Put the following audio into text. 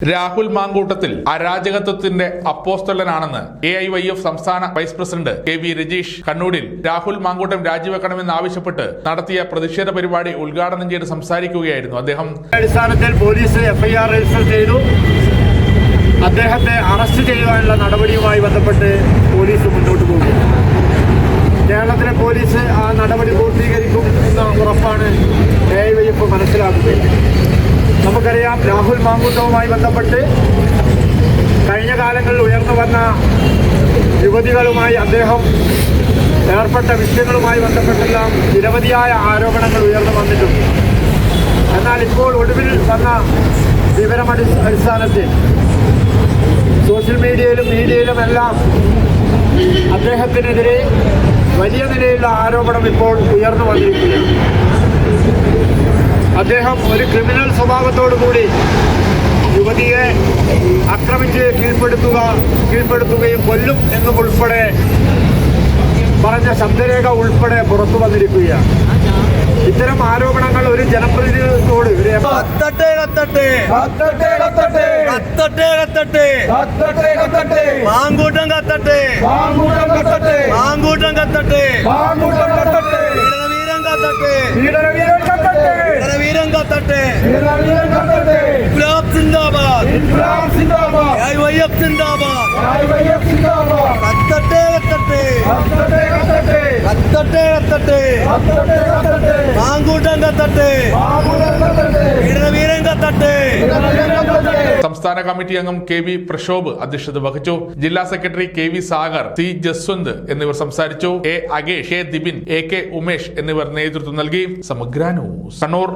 രാഹുൽ മാങ്കൂട്ടത്തിൽ അരാജകത്വത്തിന്റെ അപ്പോസ്തലനാണെന്ന് A I Y F സംസ്ഥാന vice president K V Rajeesh കണ്ണൂരിൽ രാഹുൽ മാങ്കൂട്ടം രാജിവെക്കണമെന്ന് ആവശ്യപ്പെട്ട് നടത്തിയ പ്രതിഷേധ പരിപാടി ഉദ്ഘാടനം ചെയ്ത് സംസാരിക്കുകയായിരുന്നു അദ്ദേഹം. അടിസ്ഥാനത്തിൽ പോലീസ് എഫ്ഐആർ രജിസ്റ്റർ ചെയ്തു. അദ്ദേഹത്തെ അറസ്റ്റ് ചെയ്യുവാനുള്ള നടപടിയുമായി ബന്ധപ്പെട്ട് പോലീസ് മുന്നോട്ട് പോകും കേരളത്തിലെ പോലീസ് ആ നടപടി പൂർത്തീകരിക്കും എന്ന ഉറപ്പാണ് എ ഐ വൈ എഫ് മനസ്സിലാക്കുന്നത്. നമുക്കറിയാം രാഹുൽ മാങ്കൂട്ടവുമായി ബന്ധപ്പെട്ട് കഴിഞ്ഞ കാലങ്ങളിൽ ഉയർന്നു വന്ന യുവതികളുമായി അദ്ദേഹം ഏർപ്പെട്ട വിഷയങ്ങളുമായി ബന്ധപ്പെട്ടെല്ലാം നിരവധിയായ ആരോപണങ്ങൾ ഉയർന്നു വന്നിട്ടുണ്ട്. എന്നാൽ ഇപ്പോൾ ഒടുവിൽ വന്ന വിവരമടി അടിസ്ഥാനത്തിൽ സോഷ്യൽ മീഡിയയിലും മീഡിയയിലും എല്ലാം അദ്ദേഹത്തിനെതിരെ വലിയ നിലയിലുള്ള ആരോപണം ഇപ്പോൾ ഉയർന്നു വന്നിരിക്കുകയാണ്. അദ്ദേഹം ഒരു ക്രിമിനൽ സ്വഭാവത്തോടുകൂടി യുവതിയെ അക്രമിച്ച് കീഴ്പ്പെടുത്തുക കീഴ്പ്പെടുത്തുകയും കൊല്ലും എന്നും ഉൾപ്പെടെ പറഞ്ഞ ശബ്ദരേഖ ഉൾപ്പെടെ പുറത്തു വന്നിരിക്കുകയാണ്. ഇത്തരം ആരോപണങ്ങൾ ഒരു ജനപ്രതിനിധിയോട് ഇവരെ കത്തട്ടെ ഗുലാബ് സിന്ദാബാദ്. സിന്ദാബാദ്. സിന്ദാബാദ്. കത്തട്ടെ കത്തട്ടെ. കത്തട്ടെ കത്തട്ടെ. മാങ്കൂട്ടം കത്തട്ടെ. വീരവീരൻ കത്തട്ടെ. സംസ്ഥാന കമ്മിറ്റി അംഗം കെ വി പ്രക്ഷോഭ് അധ്യക്ഷത വഹിച്ചു. ജില്ലാ secretary K V Sagar C Jaswanth എന്നിവർ സംസാരിച്ചു. A Agesh A Dibin A K Umesh എന്നിവർ നേതൃത്വം നൽകി. സമഗ്ര ന്യൂസ്. കണ്ണൂർ.